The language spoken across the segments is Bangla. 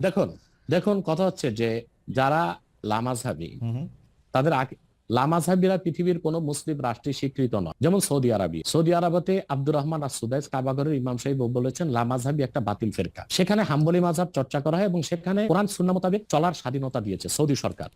দেখুন দেখুন কথা হচ্ছে যে যারা লামাজহাবি তাদের লামাজহাবিরা পৃথিবীর কোন মুসলিম রাষ্ট্রে স্বীকৃত নয় যেমন সৌদি আরবি সৌদি আরবতে আব্দুর রহমান আসুদাইস কাবাগরের ইমাম সাহেব বলেছেন লামাজহাবি একটা বাতিল ফেরকা। সেখানে হাম্বলি মাঝহাব চর্চা করা হয় এবং সেখানে কোরআন সুন্না মোতাবেক চলার স্বাধীনতা দিয়েছে সৌদি সরকার।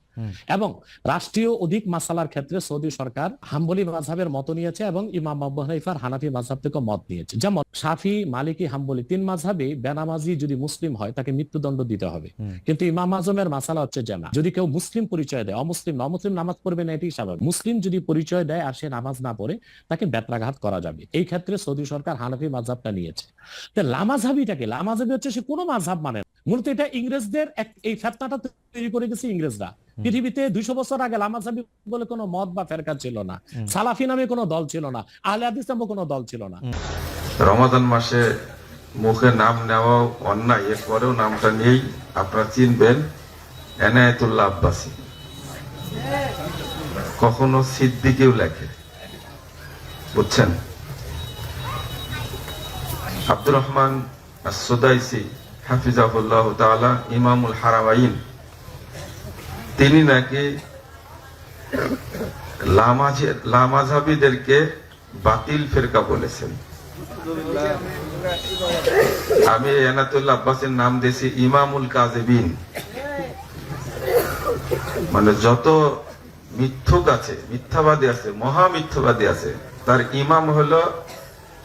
এবং রাষ্ট্রীয় অধিক মাসালার ক্ষেত্রে সৌদি সরকার হাম্বলি মাঝহাবের মত নিয়েছে এবং ইমাম আবু হানিফার হানাফি মাঝহাব থেকে মত নিয়েছে। যেমন শাফি মালিকি হাম্বলি তিন মাঝহাবে বেনামাজি যদি মুসলিম হয় তাকে মৃত্যুদণ্ড দিতে হবে। কিন্তু ইমাম আজমের মাসালা হচ্ছে জামা। যদি কেউ মুসলিম পরিচয় দেয় অমুসলিম অমুসলিম নামাজ পড়বে না এটি স্বাভাবিক। মুসলিম যদি পরিচয় দেয় আর সে নামাজ না পড়ে তাকে বেত্রাঘাত করা যাবে। এই ক্ষেত্রে সৌদি সরকার হানাফি মাঝহাবটা নিয়েছে। তো লামাজহাবিটাকে লামাজহাবি হচ্ছে সে কোনো মাঝহাব মানে মূলত এটা ইংরেজদের এক- এই ফেতনাটা তৈরি করে গেছে ইংরেজরা। পৃথিবীতে দুইশো বছর আগে লামাজহাবি বলে কোনো মত বা ফেরকা ছিল না। সালাফি নামে কোনো দল ছিল না। আহলে হাদিস নামে কোনো দল ছিল না। রমাদান মাসে মুখে নাম নেওয়া অন্যায়। এরপরেও নামটা নিয়েই আপনারা চিনবেন এনায়েতুল্লাহ আব্বাসী। কখনো সিদ্দিকেও লেখে। বুঝছেন? আব্দুর রহমান সুদাইসি হাফিজাহুল্লাহ তাআলা ইমামুল হারামাইন, তিনি নাকি লামাজে লামাজাবিদেরকে বাতিল ফেরকা বলেছেন। আমি এনাতুল্লাহ আব্বাসের নাম দিয়েছি ইমামুল কাজেবিন মানে যত মিথ্যুক আছে, মিথ্যাবাদী আছে মহা মিথ্যাবাদী আছে। তার ইমাম হলো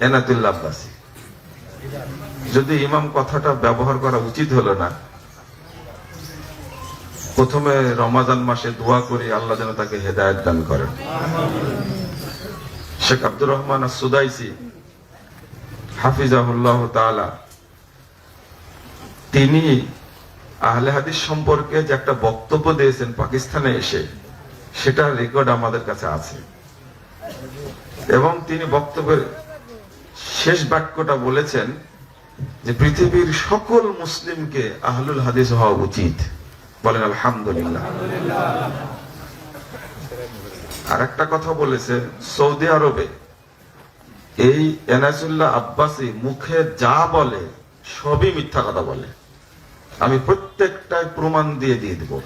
এনাতুল্লাহ আব্বাসী। যদি ইমাম কথাটা ব্যবহার করা উচিত হলো না, প্রথমে রমাজান মাসে দোয়া করি, আল্লাহ যেন তাকে হেদায়ত দান করেন। শেখ আব্দুর রহমান সুদাইসি হাফিজাহুল্লাহ তাআলা, তিনি আহলে হাদিস সম্পর্কে যে একটা বক্তব্য দিয়েছেন পাকিস্তানে এসে সেটা রেকর্ড আমাদের কাছে আছে। এবং তিনি বক্তব্যের শেষ বাক্যটা বলেছেন যে পৃথিবীর সকল মুসলিমকে আহলুল হাদিস হওয়া উচিত। বলেন, আলহামদুলিল্লাহ। আর একটা কথা বলেছে, সৌদি আরবে এই এনাসুল্লাহ আব্বাসী মুখে যা বলে, সবই মিথ্যা কথা বলে। আমি প্রত্যেকটাই প্রমাণ দিয়ে দিয়ে দিব।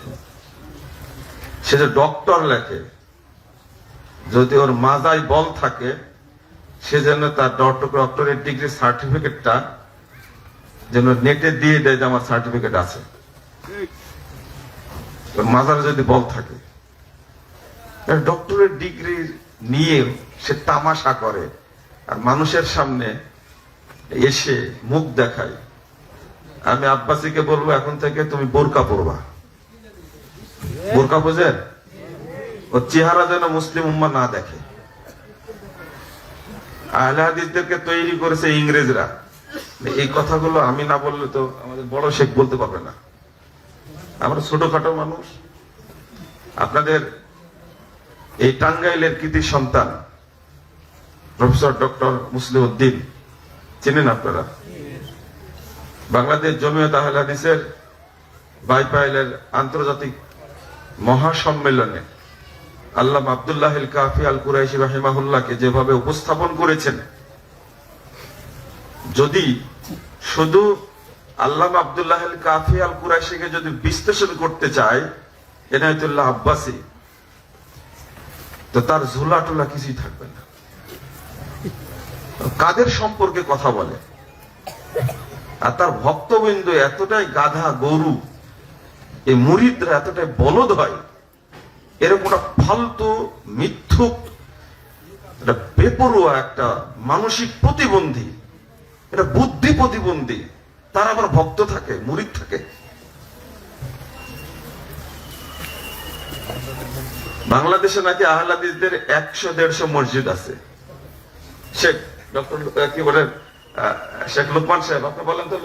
সে যে ডক্টর লেখে, যদি ওর মাজায় বল থাকে, সে যেন তার ডক্টর ডক্টরের ডিগ্রি সার্টিফিকেটটা যেন নেটে দিয়ে দেয় যে আমার সার্টিফিকেট আছে। মাজারে যদি বল থাকে ডক্টরের ডিগ্রি নিয়ে সে তামাশা করে আর মানুষের সামনে এসে মুখ দেখায়। আমি আব্বাসীকে বলব, এখন থেকে তুমি বোরকা পরবা। বোরকা বোঝেন ওর চেহারা যেন মুসলিম উম্মা না দেখে। আহলে হাদিসদেরকে তৈরি করেছে ইংরেজরা। এই কথাগুলো আমি না বললে তো আমাদের বড় শেখ বলতে পারবে না। আমরা ছোটখাটো মানুষ। আপনাদের এই টাঙ্গাইলের কৃতি সন্তান, প্রফেসর ডক্টর মুসলিম উদ্দিন চিনেন আপনারা? বাংলাদেশ জমিয়ত আহলে বাইপাইলের আন্তর্জাতিক মহাসম্মেলনে আল্লাহ আব্দুল্লাহ কাফি আল কুরাইশি রাহিমাহুল্লাহকে যেভাবে উপস্থাপন করেছেন, যদি শুধু আল্লাহ আবদুল্লাহ কাফি আল কুরাইশিকে যদি বিশ্লেষণ করতে চায়, এনায়তুল্লাহ আব্বাসী, তো তার ঝুলা টুলা কিছুই থাকবে না। কাদের সম্পর্কে কথা বলে? আর তার ভক্তবিন্দু এতটাই গাধা গরু এই মুরিদরা এতটাই বলদ হয়, এরকম একটা ফালতু, মিথ্যুক বেপরুয়া একটা মানসিক প্রতিবন্ধী এটা বুদ্ধি প্রতিবন্ধী, তার আবার ভক্ত থাকে, মুরিদ থাকে। বাংলাদেশে নাকি আহলাদিসদের একশো, দেড়শো মসজিদ আছে। শেখ, ডক্টর কি বলেন? শেখ লুকমান সাহেব, আপনি বলেন তো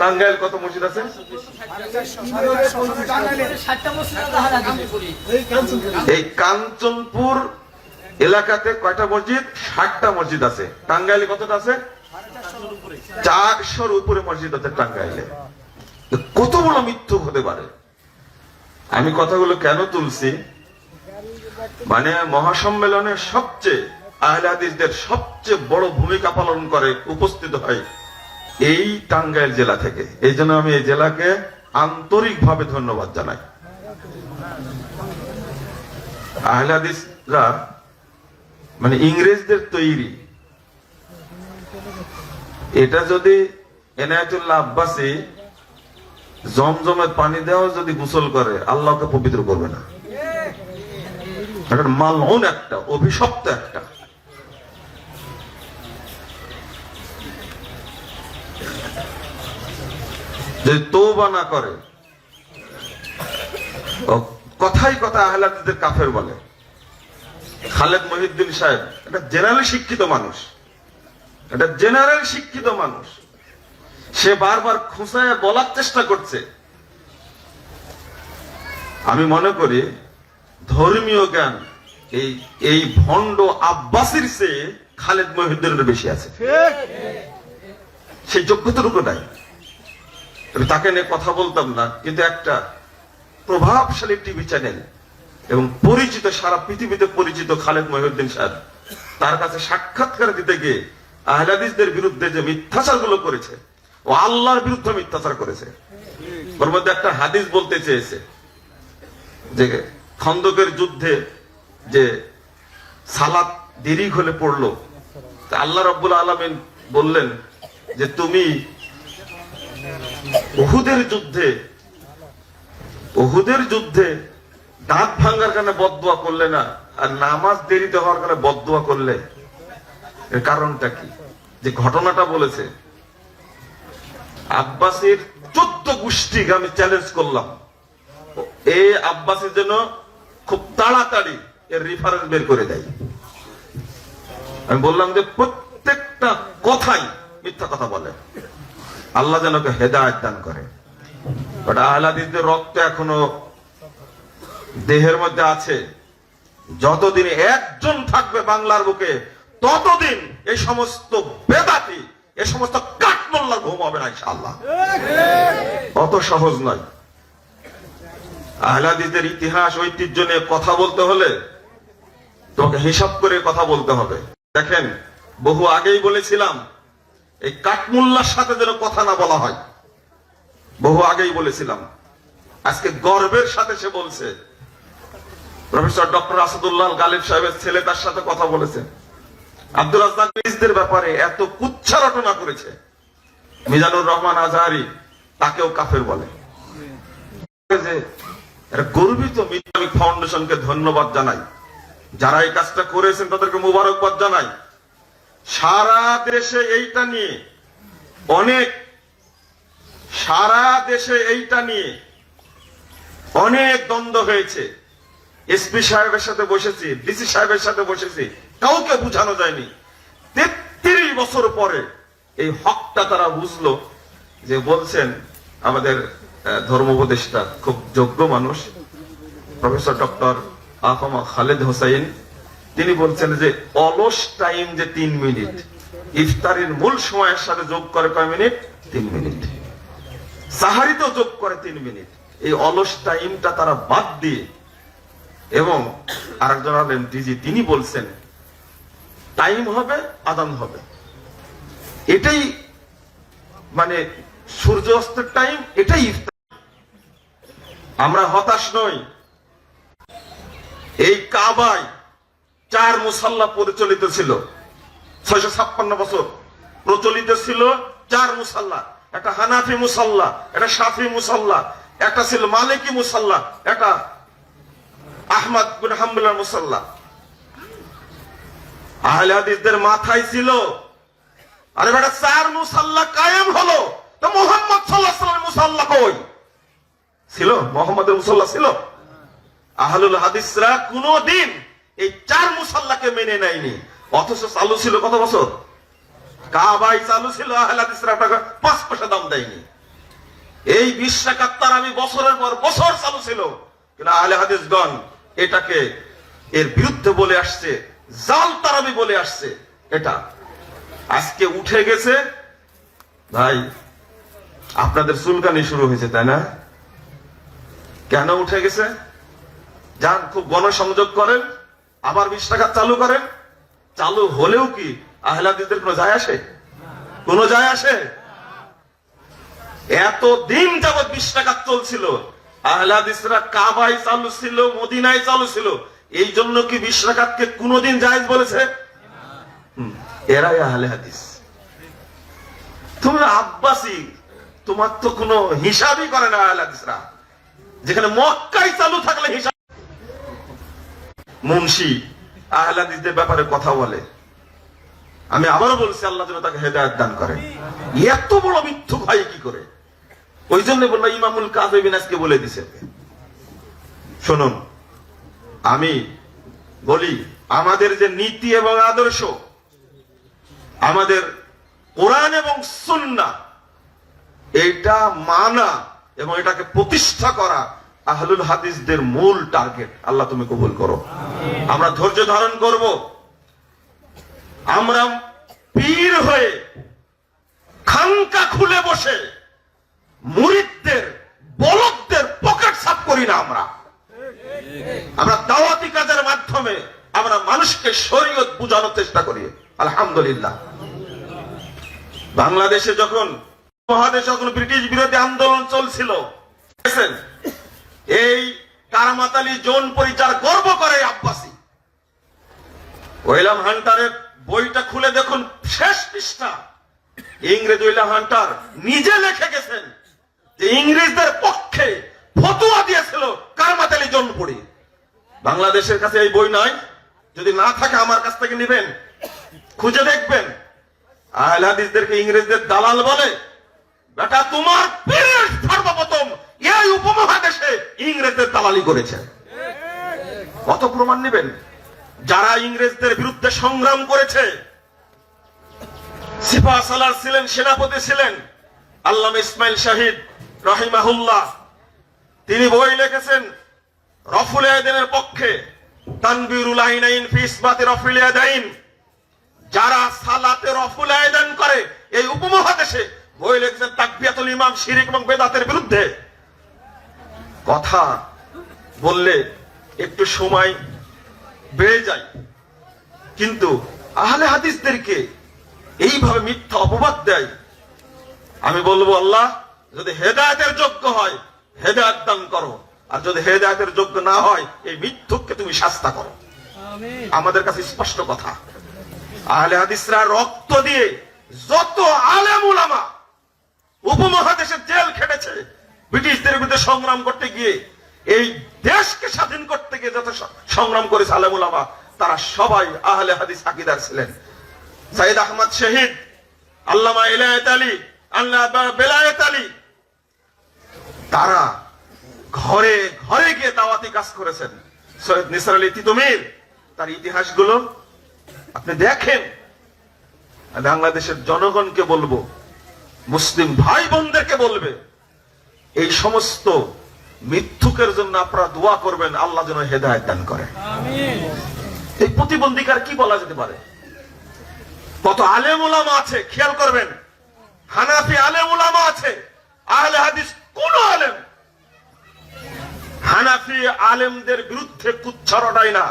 টাঙ্গাইল কত মসজিদ আছে? এই কাঞ্চনপুর এলাকাতে কয়টা মসজিদ? ষাটটা মসজিদ আছে। টাঙ্গাইলে কতটা আছে? চারশোর উপরে মসজিদ আছে টাঙ্গাইলে। কত বড় মৃত্যু হতে পারে? আমি কথাগুলো কেন তুলছি? মানে মহাসম্মেলনে সবচেয়ে আহলে সবচেয়ে বড় ভূমিকা পালন করে, উপস্থিত হয় এই টাঙ্গাইল জেলা থেকে। এই আমি এই জেলাকে আন্তরিকভাবে ধন্যবাদ জানাই। আহলাদিসরা মানে ইংরেজদের তৈরি। এটা যদি এনায়তুল্লাহ আব্বাসী জমজমের পানি দেওয়া যদি গোসল করে, আল্লাহকে পবিত্র করবে না। মালউন একটা, অভিশপ্ত একটা। যদি তৌবা না করে কথাই কথা আহলাদিদের কাফের বলে। খালেদ মহিউদ্দিন সাহেব এটা জেনারেল শিক্ষিত মানুষ এটা জেনারেল শিক্ষিত মানুষ সে বারবার খুঁচায় বলার চেষ্টা করছে। আমি মনে করি ধর্মীয় জ্ঞান এই এই ভণ্ড আব্বাসির চেয়ে খালেদ মহিউদ্দিনের বেশি আছে। সেই যোগ্যতাটুকু নাই আমি তাকে নিয়ে কথা বলতাম না, কিন্তু একটা প্রভাবশালী টিভি চ্যানেল এবং পরিচিত সারা পৃথিবীতে পরিচিত খালেদ মহিউদ্দিন সাহেব, তার কাছে সাক্ষাৎকার দিতে গিয়ে আহলাদিসদের বিরুদ্ধে যে মিথ্যাচারগুলো করেছে, ও আল্লাহর বিরুদ্ধে মিথ্যাচার করেছে। ওর মধ্যে একটা হাদিস বলতে চেয়েছে যে খন্দকের যুদ্ধে যে সালাত দেরি হলে পড়ল আল্লাহ রব্বুল আলমিন বললেন যে তুমি উহুদের যুদ্ধে উহুদের যুদ্ধে দাঁত ভাঙ্গার কারণে বদুয়া করলে না, আর নামাজ দেরিতে হওয়ার কারণে বদুয়া করলে, এর কারণটা কি? যে ঘটনাটা বলেছে, আব্বাসের চোদ্দ গোষ্ঠীকে আমি চ্যালেঞ্জ করলাম। এই আব্বাসের জন্য খুব তাড়াতাড়ি এর রেফারেন্স বের করে দেয়। আমি বললাম যে প্রত্যেকটা কথাই মিথ্যা কথা বলে। আল্লাহ যেন হেদায়ত দান করে। আহলাদিসদের রক্ত এখনও দেহের মধ্যে আছে। যতদিন একজন থাকবে বাংলার বুকে, ততদিন এই সমস্ত বেদাতি, এই সমস্ত কাঠমোল্লার ঘুম হবে না ইনশাআল্লাহ। অত সহজ নয়। আহলাদিসদের ইতিহাস, ঐতিহ্য নিয়ে কথা বলতে হলে তোমাকে হিসাব করে কথা বলতে হবে। দেখেন, বহু আগেই বলেছিলাম এই কাঠমুল্লার সাথে যেন কথা না বলা হয়। বহু আগেই বলেছিলাম, আজকে গর্বের সাথে সে বলছে। প্রফেসর ডক্টর আসাদুল্লাহ গালিব সাহেবের ছেলে তার সাথে কথা বলেছে। আব্দুল মিজদের ব্যাপারে এত কুচ্ছা রটনা করেছে। মিজানুর রহমান আজহারি তাকেও কাফের বলে। যে গর্বিত ইসলামিক ফাউন্ডেশনকে ধন্যবাদ জানাই। যারা এই কাজটা করেছেন তাদেরকে মুবারকবাদ জানাই। সারা দেশে এইটা নিয়ে, অনেক, সারা দেশে এইটা নিয়ে অনেক দ্বন্দ্ব হয়েছে। এসপি সাহেবের সাথে বসেছি, ডিসি সাহেবের সাথে বসেছি, কাউকে বুঝানো যায়নি। তেত্রিশ বছর পরে এই হকটা তারা বুঝলো যে বলছেন আমাদের ধর্ম উপদেষ্টা, খুব যোগ্য মানুষ, প্রফেসর ডক্টর আফামা খালেদ হোসাইন। তিনি বলছেন যে, অলস টাইম যে তিন মিনিট। ইফতারের মূল সময়ের সাথে যোগ করে কয় মিনিট? তিন মিনিট। সাহারিতেও যোগ করে তিন মিনিট। এই অলস টাইমটা তারা বাদ দিয়ে এবং আরেকজন হলেন ডিজি, তিনি বলছেন টাইম হবে, আদান হবে। এটাই মানে সূর্য অস্তের টাইম এটাই ইফতার। আমরা হতাশ নই। এই কাবায় চার মুসাল্লা পরিচালিত ছিল। ছয়শো ছাপ্পান্ন বছর প্রচলিত ছিল চার মুসাল্লা একটা হানাফি মুসাল্লা একটা সাফি মুসাল্লা একটা ছিল মালিকি মুসাল্লা একটা আহমদ বিন হাম্বুল্লাহ মুসাল্লা আহলে হাদিসদের মাথায় ছিল, আরে বেটা চার মুসাল্লা কায়েম হলো, তো মোহাম্মদ সাল্লাহ মুসাল্লা কই? ছিল, মোহাম্মদের মুসাল্লা ছিল। আহলুল হাদিসরা কোনদিন এই চার মুসাল্লাকে মেনে নেয়নি। অথচ চালু ছিল কত বছর? কাবাই চালু ছিল পাঁচ পয়সা দাম দেয়নি। এই বিশ্বাকাত্তার আমি বছরের পর বছর চালু ছিল। কিন্তু আহলে হাদিসগণ এটাকে এর বিরুদ্ধে বলে আসছে, জাল তারাবি বলে আসছে এটা। আজকে উঠে গেছে, ভাই, আপনাদের চুলকানি শুরু হয়েছে, তাই না? কেন উঠে গেছে? যান, খুব গণসংযোগ করেন। আবার বিশ টাকা চালু করেন? চালু হলেও কি আহলাদিদের কোনো যায় আসে? কোনো যায় আসে? এত দিন যাবৎ বিশ টাকা চলছিল। আহলাদিসরা কাবাই চালু ছিল, মদিনায় চালু ছিল। এই জন্য কি বিশ টাকাতকে কোনোদিন জায়েজ বলেছে? এরাই আহলে হাদিস তোমরা আব্বাসি, তোমার তো কোনো হিসাবই করে না আহলে হাদিসরা যেখানে মক্কাই চালু থাকলে হিসাব মুন্সি, আহলাদিসদের ব্যাপারে কথা বলে। আমি আবারও বলছি, আল্লাহ যেন তাকে হেদায়ত দান করে এত বড় মিথ্যুক হয় কি করে? ওই জন্য বলল, ইমামুল আজকে বলে দিছে শুনুন, আমি বলি, আমাদের যে নীতি এবং আদর্শ, আমাদের কোরআন এবং সুন্না এটা মানা এবং এটাকে প্রতিষ্ঠা করা আহলুল হাদিসদের মূল টার্গেট, আল্লাহ তুমি কবুল করো। আমরা ধৈর্য ধারণ করব। আমরা পীর হয়ে খানকা খুলে বসে মুরিদদের বলকদের পকেট সাফ করি না আমরা। আমরা দাওয়াতি কাজের মাধ্যমে আমরা মানুষকে শরীয়ত বোঝানোর চেষ্টা করি। আলহামদুলিল্লাহ। বাংলাদেশে যখন মহাদেশে, যখন ব্রিটিশ বিরোধী আন্দোলন চলছিল এই কারামাত আলী জোন পরিচার গর্ব করে আব্বাসী। ওয়েলাম হান্টারের বইটা খুলে দেখুন, শেষ পৃষ্ঠা। ইংরেজ ওয়েলাম হান্টার নিজে লিখে গেছেন যে ইংরেজদের পক্ষে ফতুয়া দিয়েছিল কারমাত আলী জনপুরি বাংলাদেশের কাছে এই বই নাই যদি না থাকে আমার কাছ থেকে নেবেন, খুঁজে দেখবেন। আহলে হাদিসদেরকে ইংরেজদের দালাল বলে, বেটা, তোমার এই উপমহাদেশে ইংরেজদের দালালি করেছে। কত প্রমাণ নেবেন? যারা ইংরেজদের বিরুদ্ধে সংগ্রাম করেছে সিপা সালার ছিলেন, সেনাপতি ছিলেন, আল্লামা ইসমাইল শাহিদ রহিমাহুল্লাহ। তিনি বই লিখেছেন, রফুল আয়দিনের পক্ষে তানবিরুল আইনাইন ফি ইসবাতে রফুল আয়দাইন যারা সালাতে রফুল আয়দান করে, এই উপমহাদেশে বই লিখেছেন তাকবিয়াতুল ইমাম শিরিক এবং বেদাতের বিরুদ্ধে। কথা বললে একটু সময় বেড়ে যায়। কিন্তু আহলে হাদিসদেরকে এইভাবে মিথ্যা অপবাদ দেয়। আমি বলব আল্লাহ যদি হেদায়তের যোগ্য হয় হেদায়ত দান করো। আর যদি হেদায়তের যোগ্য না হয় এই মিথ্যুককে তুমি শাস্তা করো। আমাদের কাছে স্পষ্ট কথা। আহলে হাদিসরা রক্ত দিয়ে যত আলেম উলামা উপমহাদেশে জেল খেটেছে ব্রিটিশদের বিরুদ্ধে সংগ্রাম করতে গিয়ে এই দেশকে স্বাধীন করতে গিয়ে যত সংগ্রাম করেছে উলামা তারা সবাই আহলে হাদিস আকিদার ছিলেন। সাইদ আহমদ শহীদ, আল্লামা ইলায়ত আলী আল্লাহ বেলায়েত আলী, তারা ঘরে ঘরে গিয়ে দাওয়াতি কাজ করেছেন। সৈয়দ নিসার আলী তিতুমির, তার ইতিহাসগুলো আপনি দেখেন। বাংলাদেশের জনগণকে বলব, মুসলিম ভাই বোনদেরকে বলবে এই সমস্ত মিথ্যুকের জন্য আপনারা দোয়া করবেন আল্লাহ যেন হেদায়ত দান করে। এই প্রতিবন্ধীকার কি বলা যেতে পারে? কত আলেম ওলামা আছে খেয়াল করবেন। হানাফি আলেম ওলামা আছে আহলে হাদিস কোন আলেম। হানাফি আলেমদের বিরুদ্ধে কুচ্ছারটাই না।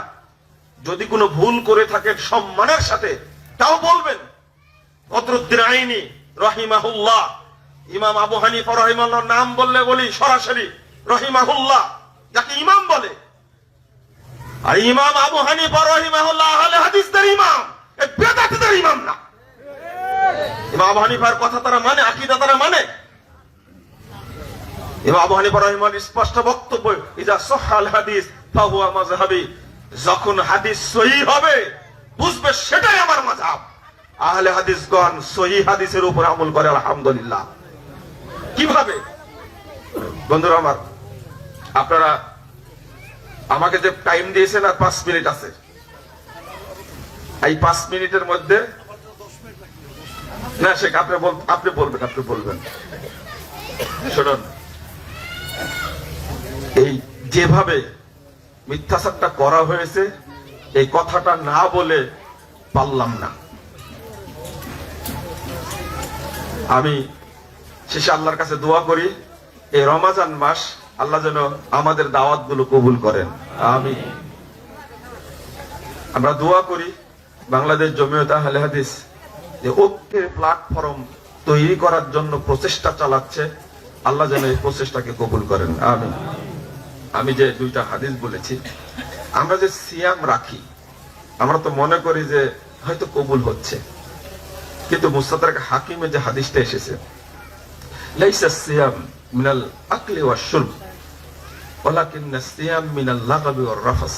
যদি কোনো ভুল করে থাকে সম্মানের সাথে তাও বলবেন। বদরুদ্দিন আইনি রহিমাহুল্লাহ। ইমাম আবু হানিফা রহিমাল্লাহ নাম বললে বলি সরাসরি রহিমাহুল্লাহ, যাকে ইমাম বলে। আর ইমাম আবু হানিফা রহিমাহুল্লাহ ইমাম বেদাতিদের ইমাম না। ইমাম হানিফার কথা তারা মানে আকীদা তারা মানে। স্পষ্ট বক্তব্য যখন হাদিস হবে, বুঝবে সেটাই আমার সহি হাদিসের উপর আমল করে, আলহামদুলিল্লাহ। কীভাবে? বন্ধুরা আমার, আপনারা আমাকে যে টাইম দিয়েছেন আর পাঁচ মিনিট আছে। এই পাঁচ মিনিটের মধ্যে না, শেখ, আপনি আপনি বলবেন আপনি বলবেন। শুনুন। এই যেভাবে মিথ্যাচারটা করা হয়েছে, এই কথাটা না বলে পারলাম না। আমি শেষে আল্লাহর কাছে দোয়া করি, এই রমাজান মাস আল্লাহ যেন আমাদের দাওয়াতগুলো কবুল করেন। আমি আমরা দোয়া করি বাংলাদেশ জমিয়ত আহলে হাদিস যে ঐক্যের প্ল্যাটফর্ম তৈরি করার জন্য প্রচেষ্টা চালাচ্ছে, আল্লাহ যেন এই প্রচেষ্টাকে কবুল করেন। আমি আমি যে দুইটা হাদিস বলেছি, আমরা যে সিয়াম রাখি, আমরা তো মনে করি যে হয়তো কবুল হচ্ছে, কিন্তু মুস্তাদার হাকিমে যে হাদিসটা এসেছে মিনাল আকলি ওয়া শুরব ওয়ালাকিন সিয়াম মিনাল লাগাবি ওয়ার রাফাস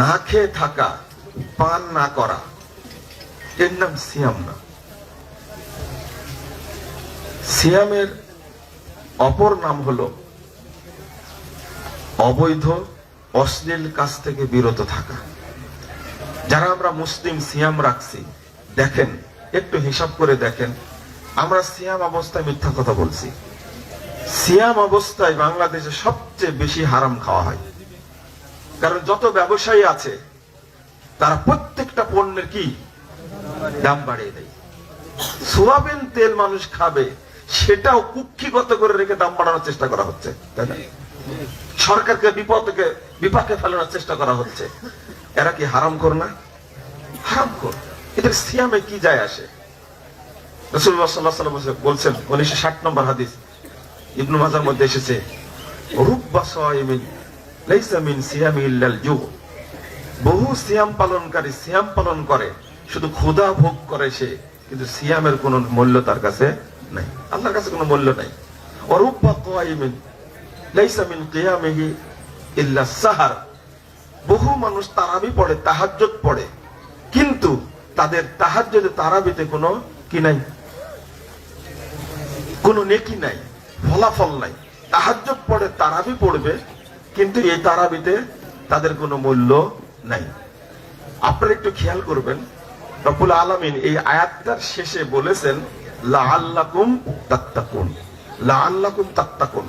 না খেয়ে থাকা, পান না করা, এর নাম সিয়াম না। সিয়ামের অপর নাম হলো অবৈধ, অশ্লীল কাজ থেকে বিরত থাকা। যারা আমরা মুসলিম সিয়াম রাখছি, দেখেন, একটু হিসাব করে দেখেন আমরা সিয়াম অবস্থায় মিথ্যা কথা বলছি। সিয়াম অবস্থায় বাংলাদেশে সবচেয়ে বেশি হারাম খাওয়া হয়। কারণ যত ব্যবসায়ী আছে, তারা প্রত্যেকটা পণ্যের কি? দাম বাড়িয়ে দেয়। সোয়াবিন তেল মানুষ খাবে, সেটাও কুক্ষিগত করে রেখে দাম বাড়ানোর চেষ্টা করা হচ্ছে, তাই না? সরকারকে বিপদকে, বিপাকে ফেলানোর চেষ্টা করা হচ্ছে। এরা কি হারাম কর না? হারাম কর এদের সিয়ামে কি যায় আসে? বলছেন, উনিশশো ষাট নম্বর হাদিস ইবনু মাজার মধ্যে এসেছে বহু সিয়াম পালনকারী সিয়াম পালন করে, শুধু ভোগ করে সে, কিন্তু সিয়ামের কোনো মূল্য তার কাছে নাই। আল্লাহর কাছে কোনো মূল্য নাই। সাহার বহু মানুষ তারাবি পড়ে, তাহাজ্জুদ পড়ে, কিন্তু তাদের তাহাজ্জুদে তারাবিতে কোনো কি নাই? কোনো নেকি নাই, ফলাফল নাই। তাহাজ্জুদ পড়ে তারাবি পড়বে, কিন্তু এই তারাবিতে তাদের কোনো মূল্য নাই। আপনারা একটু খেয়াল করবেন, রব্বুল আলামিন এই আয়াতটার শেষে বলেছেন, লাআল্লাকুম তাত্তাকুন লাআল্লাকুম তাত্তাকুন।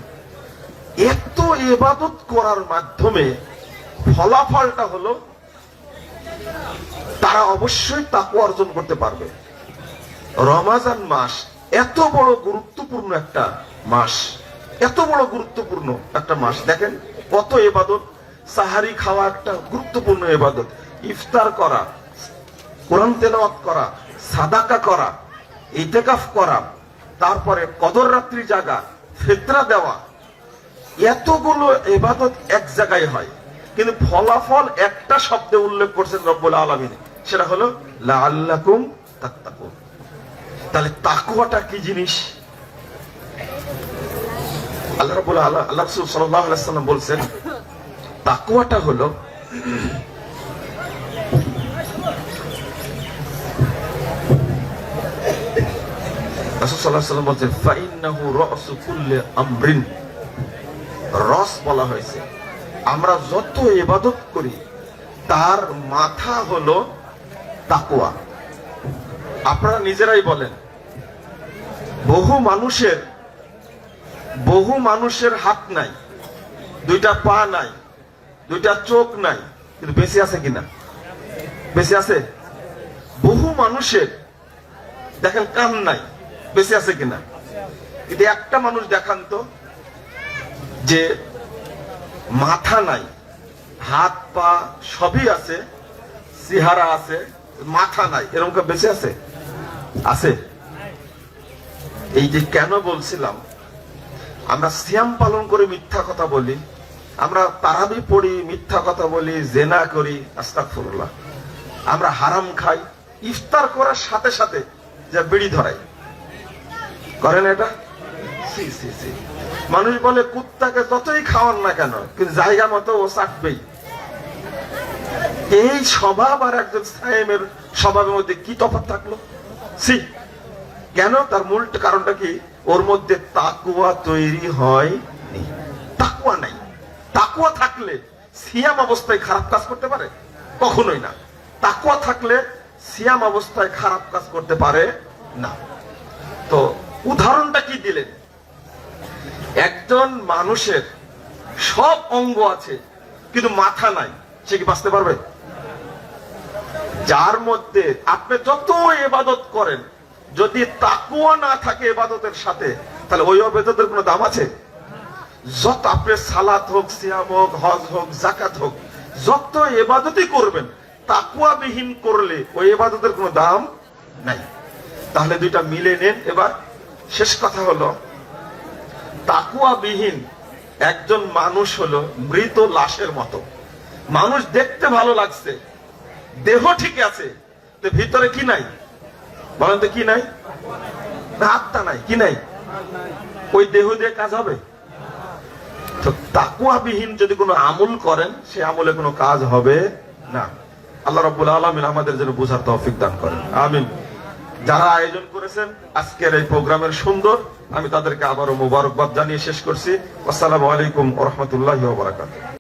এত ইবাদত করার মাধ্যমে ফলাফলটা হলো, তারা অবশ্যই তাকওয়া অর্জন করতে পারবে। রমাজান মাস এত বড় গুরুত্বপূর্ণ একটা মাস। এত বড় গুরুত্বপূর্ণ একটা মাস। দেখেন কত এবাদত। সাহারি খাওয়া একটা গুরুত্বপূর্ণ এবাদত। ইফতার করা, কোরআন তেলাওয়াত করা, সাদাকা করা, ইতেকাফ করা, তারপরে কদর রাত্রি জাগা, ফেতরা দেওয়া। এতগুলো এবাদত এক জায়গায় হয়। কিন্তু ফলাফল একটা শব্দে উল্লেখ করছেন রব্বুল আলমিন। সেটা হলো লা লাল্লাকুম তাত্তাকুন। তাহলে তাকুয়াটা কি জিনিস? আল্লাহ রাব্বুল আল্লাহ আল্লাহ রাসূল সাল্লাম বলছেন তাকুয়াটা হলো রাসূল সাল্লাল্লাহু আলাইহি সাল্লাম বলছেন, ফাইন্নাহু রাসু কুল্লি আমরিন। রস বলা হয়েছে। আমরা যত ইবাদত করি, তার মাথা হলো তাকুয়া আপনারা নিজেরাই বলেন মানুষের, বহু মানুষের হাত নাই, দুইটা পা নাই, দুইটা চোখ নাই, কিন্তু বেশি আছে কিনা? বেশি আছে? বহু মানুষের, দেখেন কান নাই বেশি আছে কিনা? কিন্তু একটা মানুষ দেখান তো, যে মাথা নাই, হাত, পা সবই আছে, চেহারা আছে, মাথা নাই, এরকম বেঁচে আছে? আছে। এই যে কেন বলছিলাম, আমরা সিয়াম পালন করে মিথ্যা কথা বলি, আমরা তারাবি পড়ি, মিথ্যা কথা বলি, জেনা করি আস্তাকফিরুল্লাহ আমরা হারাম খাই, ইফতার করার সাথে সাথে যা বিড়ি ধরাই। করেন এটা? সি মানুষ বলে, কুত্তাকে যতই খাওয়ান না কেন, কিন্তু জায়গা মতো ও চাটবেই। এই স্বভাব আর একজন স্বভাবের মধ্যে কি তফাৎ থাকল? সি। কেন? তার মূল কারণটা কি? ওর মধ্যে তাকুয়া তৈরি হয় তাকুয়া নাই। তাকুয়া থাকলে সিয়াম অবস্থায় খারাপ কাজ করতে পারে? কখনোই না। তাকুয়া থাকলে সিয়াম অবস্থায় খারাপ কাজ করতে পারে না। তো উদাহরণটা কি দিলেন? একজন মানুষের সব অঙ্গ আছে, কিন্তু মাথা নাই। সে কি বাঁচতে পারবে? যার মধ্যে আপনি যত এবাদত করেন যদি তাকুয়া না থাকে এবাদতের সাথে, তাহলে ওই অবেদতের কোনো দাম আছে? যত আপনি সালাত হোক, সিয়াম হোক, হজ হোক জাকাত হোক, যত এবাদতই করবেন তাকুয়া বিহীন করলে ওই এবাদতের কোনো দাম নাই। তাহলে দুইটা মিলে নেন এবার। শেষ কথা হলো তাকুয়াবিহীন একজন মানুষ হলো মৃত লাশের মতো। মানুষ দেখতে ভালো লাগছে, দেহ ঠিক আছে, তো ভিতরে কি নাই? বলেন তো কি নাই? না, আত্মা নাই, কি নাই? ওই দেহ দিয়ে কাজ হবে? তো তাকুয়াবিহীন যদি কোনো আমল করেন, সে আমলে কোনো কাজ হবে না। আল্লাহ রব্বুল আলমিন আমাদের যেন বুঝার তৌফিক দান করেন। আমিন। যারা আয়োজন করেছেন, আজকের এই প্রোগ্রামের সুন্দর, আমি তাদেরকে আবারও মোবারকবাদ জানিয়ে শেষ করছি। আসসালামু আলাইকুম রহমতুল্লাহ বারাকাতুহ।